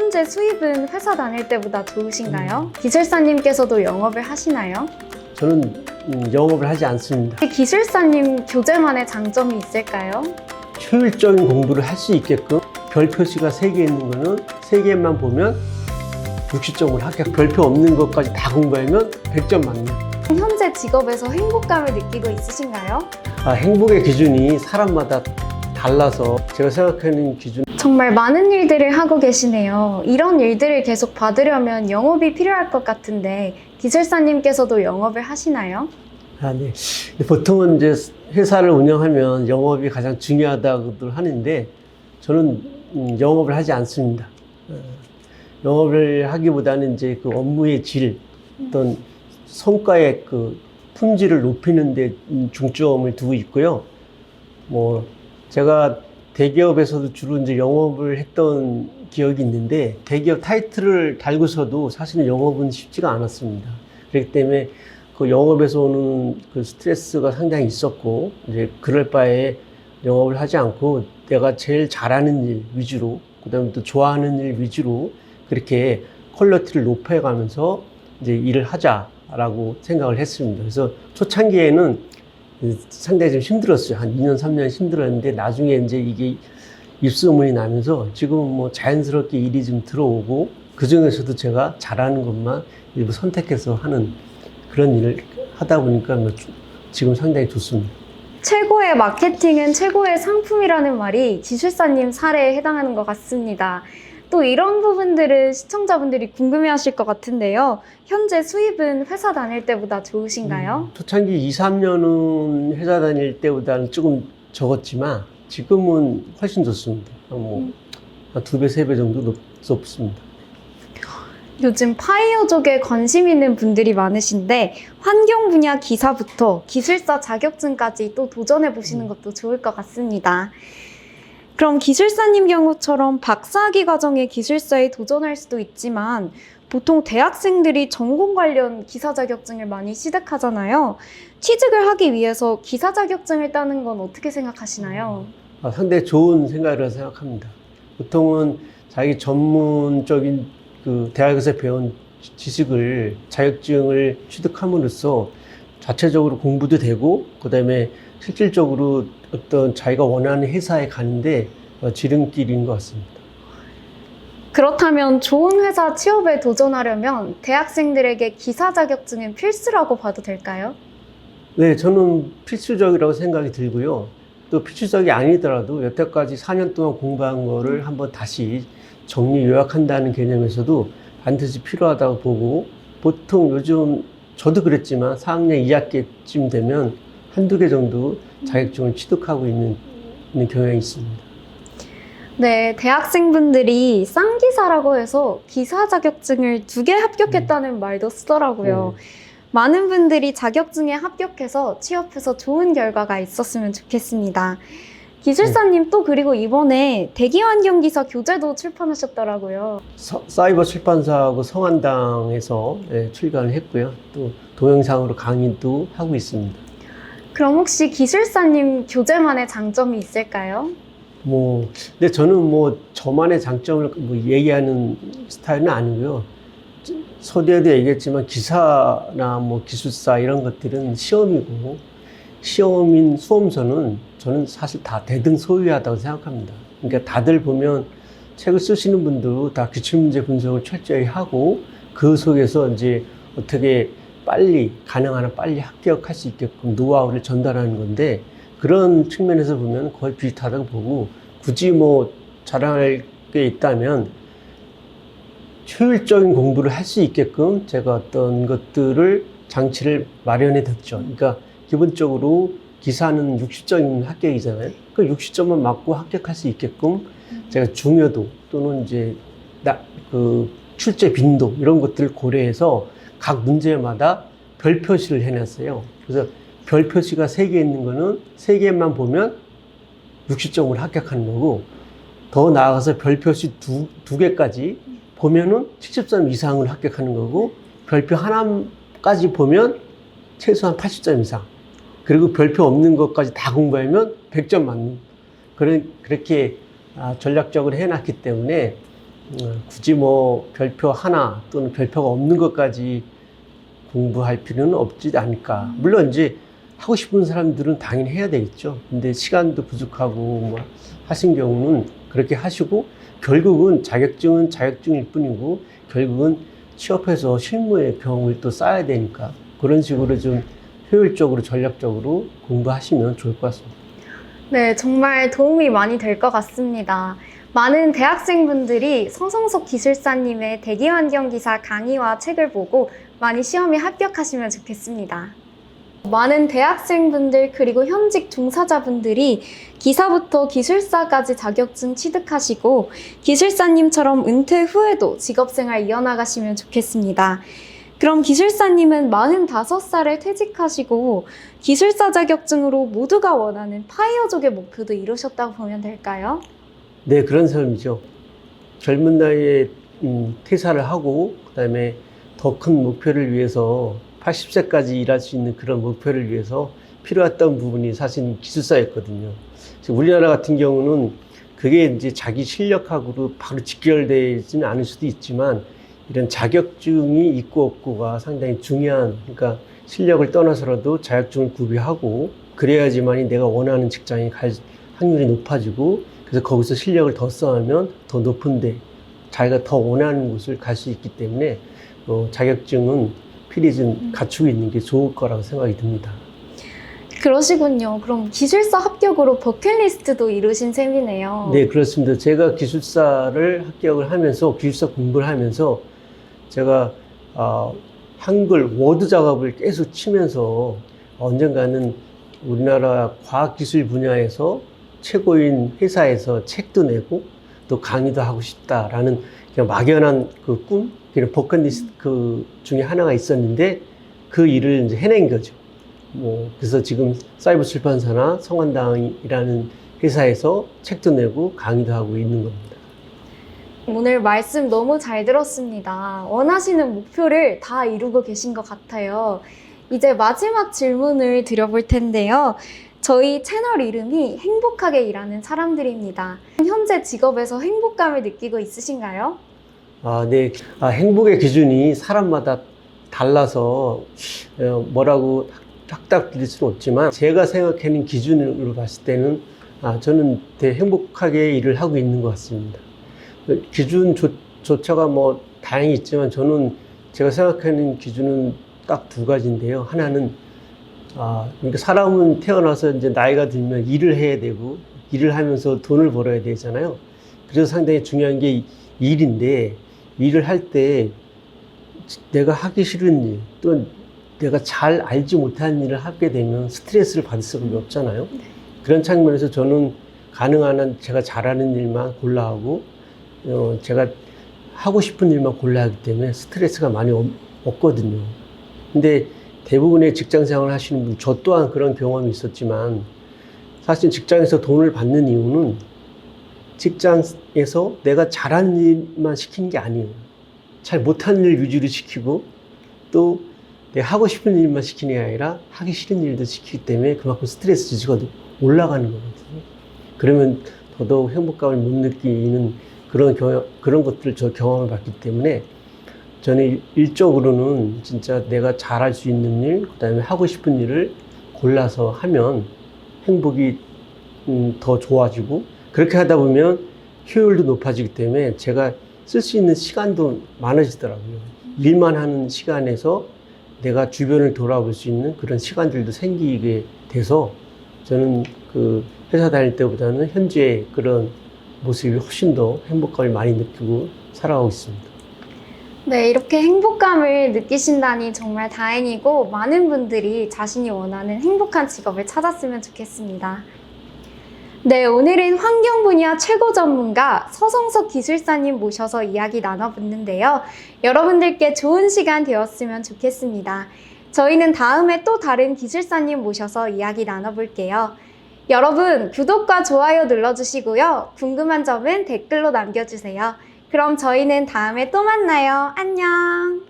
현재 수입은 회사 다닐 때보다 좋으신가요? 기술사님께서도 영업을 하시나요? 저는 음, 영업을 하지 않습니다. 기술사님 교재만의 장점이 있을까요? 효율적인 공부를 할 수 있게끔 별 표시가 3개 있는 거는 3개만 보면 60점을 합격. 별표 없는 것까지 다 공부하면 100점 맞는. 현재 직업에서 행복감을 느끼고 있으신가요? 아, 행복의 기준이 사람마다 달라서 제가 생각하는 기준 정말 많은 일들을 하고 계시네요. 이런 일들을 계속 받으려면 영업이 필요할 것 같은데 기술사님께서도 영업을 하시나요? 아, 네. 보통은 이제 회사를 운영하면 영업이 가장 중요하다고들 하는데 저는 음, 영업을 하지 않습니다. 어, 영업을 하기보다는 이제 그 업무의 질, 어떤 성과의 그 품질을 높이는 데 음, 중점을 두고 있고요. 뭐 제가 대기업에서도 주로 이제 영업을 했던 기억이 있는데 대기업 타이틀을 달고서도 사실은 영업은 쉽지가 않았습니다. 그렇기 때문에 그 영업에서 오는 그 스트레스가 상당히 있었고 이제 그럴 바에 영업을 하지 않고 내가 제일 잘하는 일 위주로 그다음에 또 좋아하는 일 위주로 그렇게 퀄리티를 높여가면서 이제 일을 하자라고 생각을 했습니다. 그래서 초창기에는 상당히 좀 힘들었어요. 한 2년, 3년 힘들었는데 나중에 이제 이게 입소문이 나면서 지금 뭐 자연스럽게 일이 좀 들어오고 그 중에서도 제가 잘하는 것만 일부 선택해서 하는 그런 일을 하다 보니까 뭐 주- 지금 상당히 좋습니다. 최고의 마케팅은 최고의 상품이라는 말이 기술사님 사례에 해당하는 것 같습니다. 또 이런 부분들은 시청자분들이 궁금해하실 것 같은데요. 현재 수입은 회사 다닐 때보다 좋으신가요? 음, 초창기 2, 3년은 회사 다닐 때보다는 조금 적었지만 지금은 훨씬 좋습니다. 뭐, 음. 한두 배, 세 배 정도 높, 높습니다. 요즘 파이어족에 관심 있는 분들이 많으신데 환경 분야 기사부터 기술사 자격증까지 또 도전해 보시는 것도 좋을 것 같습니다. 그럼 기술사님 경우처럼 박사학위 과정의 기술사에 도전할 수도 있지만 보통 대학생들이 전공 관련 기사 자격증을 많이 취득하잖아요. 취직을 하기 위해서 기사 자격증을 따는 건 어떻게 생각하시나요? 아, 상당히 좋은 생각이라고 생각합니다. 보통은 자기 전문적인 그 대학에서 배운 지- 지식을 자격증을 취득함으로써 자체적으로 공부도 되고 그다음에 실질적으로 어떤 자기가 원하는 회사에 가는데 어, 지름길인 것 같습니다. 그렇다면 좋은 회사 취업에 도전하려면 대학생들에게 기사 자격증은 필수라고 봐도 될까요? 네, 저는 필수적이라고 생각이 들고요. 또 필수적이 아니더라도 여태까지 4년 동안 공부한 거를 한번 다시 정리 요약한다는 개념에서도 반드시 필요하다고 보고 보통 요즘 저도 그랬지만 4학년 2학기쯤 되면 한두 개 정도 자격증을 취득하고 있는, 있는 경향이 있습니다. 네, 대학생분들이 쌍기사라고 해서 기사 자격증을 두 개 합격했다는 말도 쓰더라고요. 많은 분들이 자격증에 합격해서 취업해서 좋은 결과가 있었으면 좋겠습니다. 기술사님 또 그리고 이번에 대기환경기사 교재도 출판하셨더라고요. 서- 사이버 출판사하고 성한당에서 예, 출간을 했고요. 또 동영상으로 강의도 하고 있습니다. 그럼 혹시 기술사님 교재만의 장점이 있을까요? 뭐, 근데 저는 뭐 저만의 장점을 뭐 얘기하는 스타일은 아니고요. 서두에도 얘기했지만 기사나 뭐 기술사 이런 것들은 시험이고 시험인 수험서는 저는 사실 다 대등 소유하다고 생각합니다. 그러니까 다들 보면 책을 쓰시는 분도 다 기출문제 분석을 철저히 하고 그 속에서 이제 어떻게 빨리 가능한 한 빨리 합격할 수 있게끔 노하우를 전달하는 건데 그런 측면에서 보면 거의 비슷하다고 보고 굳이 뭐 자랑할 게 있다면 효율적인 공부를 할 수 있게끔 제가 어떤 것들을 장치를 마련해 뒀죠. 그러니까 기본적으로 기사는 60점이면 합격이잖아요. 그 60점만 맞고 합격할 수 있게끔 제가 중요도 또는 이제 나, 그 출제 빈도 이런 것들을 고려해서 각 문제마다 별 표시를 해놨어요. 그래서 별 표시가 세 개 있는 거는 세 개만 보면 60점을 합격하는 거고 더 나아가서 별 표시 두, 두 개까지 보면은 70점 이상을 합격하는 거고 별표 하나까지 보면 최소한 80점 이상 그리고 별표 없는 것까지 다 공부하면 100점 맞는 그런 그렇게 아, 전략적으로 해놨기 때문에 어, 굳이 뭐 별표 하나 또는 별표가 없는 것까지 공부할 필요는 없지 않을까. 물론 이제 하고 싶은 사람들은 당연히 해야 되겠죠. 근데 시간도 부족하고 뭐 하신 경우는 그렇게 하시고 결국은 자격증은 자격증일 뿐이고 결국은 취업해서 실무의 경험을 또 쌓아야 되니까 그런 식으로 좀 효율적으로 전략적으로 공부하시면 좋을 것 같습니다. 네, 정말 도움이 많이 될 것 같습니다. 많은 대학생분들이 성성석 기술사님의 대기환경기사 강의와 책을 보고 많이 시험에 합격하시면 좋겠습니다. 많은 대학생분들 그리고 현직 종사자분들이 기사부터 기술사까지 자격증 취득하시고 기술사님처럼 은퇴 후에도 직업생활 이어나가시면 좋겠습니다. 그럼 기술사님은 45살에 퇴직하시고 기술사 자격증으로 모두가 원하는 파이어족의 목표도 이루셨다고 보면 될까요? 네, 그런 삶이죠. 젊은 나이에 음, 퇴사를 하고 그다음에 더 큰 목표를 위해서 80세까지 일할 수 있는 그런 목표를 위해서 필요했던 부분이 사실 기술사였거든요. 우리나라 같은 경우는 그게 이제 자기 실력하고도 바로 직결되지는 않을 수도 있지만 이런 자격증이 있고 없고가 상당히 중요한 그러니까 실력을 떠나서라도 자격증을 구비하고 그래야지만이 내가 원하는 직장에 갈 확률이 높아지고 그래서 거기서 실력을 더 쌓으면 더 높은데 자기가 더 원하는 곳을 갈 수 있기 때문에 어, 자격증은 필히 좀 갖추고 있는 게 좋을 거라고 생각이 듭니다. 그러시군요. 그럼 기술사 합격으로 버킷리스트도 이루신 셈이네요. 네, 그렇습니다. 제가 기술사를 합격을 하면서 기술사 공부를 하면서 제가 어, 한글 워드 작업을 계속 치면서 언젠가는 우리나라 과학기술 분야에서 최고인 회사에서 책도 내고 또 강의도 하고 싶다라는 그냥 막연한 그 꿈, 그냥 버킷리스트 그 중에 하나가 있었는데 그 일을 이제 해낸 거죠. 뭐 그래서 지금 사이버 출판사나 성한당이라는 회사에서 책도 내고 강의도 하고 있는 겁니다. 오늘 말씀 너무 잘 들었습니다. 원하시는 목표를 다 이루고 계신 것 같아요. 이제 마지막 질문을 드려볼 텐데요. 저희 채널 이름이 행복하게 일하는 사람들입니다. 현재 직업에서 행복감을 느끼고 있으신가요? 아, 네. 아, 행복의 기준이 사람마다 달라서 어, 뭐라고 확답 드릴 수는 없지만 제가 생각하는 기준으로 봤을 때는 아, 저는 되게 행복하게 일을 하고 있는 것 같습니다. 기준조차가 뭐 다양히 있지만 저는 제가 생각하는 기준은 딱 두 가지인데요. 하나는 아, 그러니까 사람은 태어나서 이제 나이가 들면 일을 해야 되고 일을 하면서 돈을 벌어야 되잖아요. 그래서 상당히 중요한 게 일인데 일을 할 때 내가 하기 싫은 일, 또 내가 잘 알지 못한 일을 하게 되면 스트레스를 받을 수밖에 없잖아요. 그런 측면에서 저는 가능한 한 제가 잘하는 일만 골라 하고 어, 제가 하고 싶은 일만 골라 하기 때문에 스트레스가 많이 없- 없거든요. 근데 대부분의 직장 생활을 하시는 분, 저 또한 그런 경험이 있었지만 사실 직장에서 돈을 받는 이유는 직장에서 내가 잘하는 일만 시키는 게 아니에요. 잘 못하는 일 위주로 시키고 또 내가 하고 싶은 일만 시키는 게 아니라 하기 싫은 일도 시키기 때문에 그만큼 스트레스 지수가 올라가는 거거든요. 그러면 더더욱 행복감을 못 느끼는 그런 경험, 그런 것들을 저 경험을 받기 때문에 저는 일적으로는 진짜 내가 잘할 수 있는 일, 그 다음에 하고 싶은 일을 골라서 하면 행복이 음, 더 좋아지고 그렇게 하다 보면 효율도 높아지기 때문에 제가 쓸 수 있는 시간도 많아지더라고요. 일만 하는 시간에서 내가 주변을 돌아볼 수 있는 그런 시간들도 생기게 돼서 저는 그 회사 다닐 때보다는 현재 그런 모습이 훨씬 더 행복감을 많이 느끼고 살아가고 있습니다. 네, 이렇게 행복감을 느끼신다니 정말 다행이고 많은 분들이 자신이 원하는 행복한 직업을 찾았으면 좋겠습니다. 네, 오늘은 환경 분야 최고 전문가 서성석 기술사님 모셔서 이야기 나눠봤는데요. 여러분들께 좋은 시간 되었으면 좋겠습니다. 저희는 다음에 또 다른 기술사님 모셔서 이야기 나눠볼게요. 여러분, 구독과 좋아요 눌러주시고요. 궁금한 점은 댓글로 남겨주세요. 그럼 저희는 다음에 또 만나요. 안녕!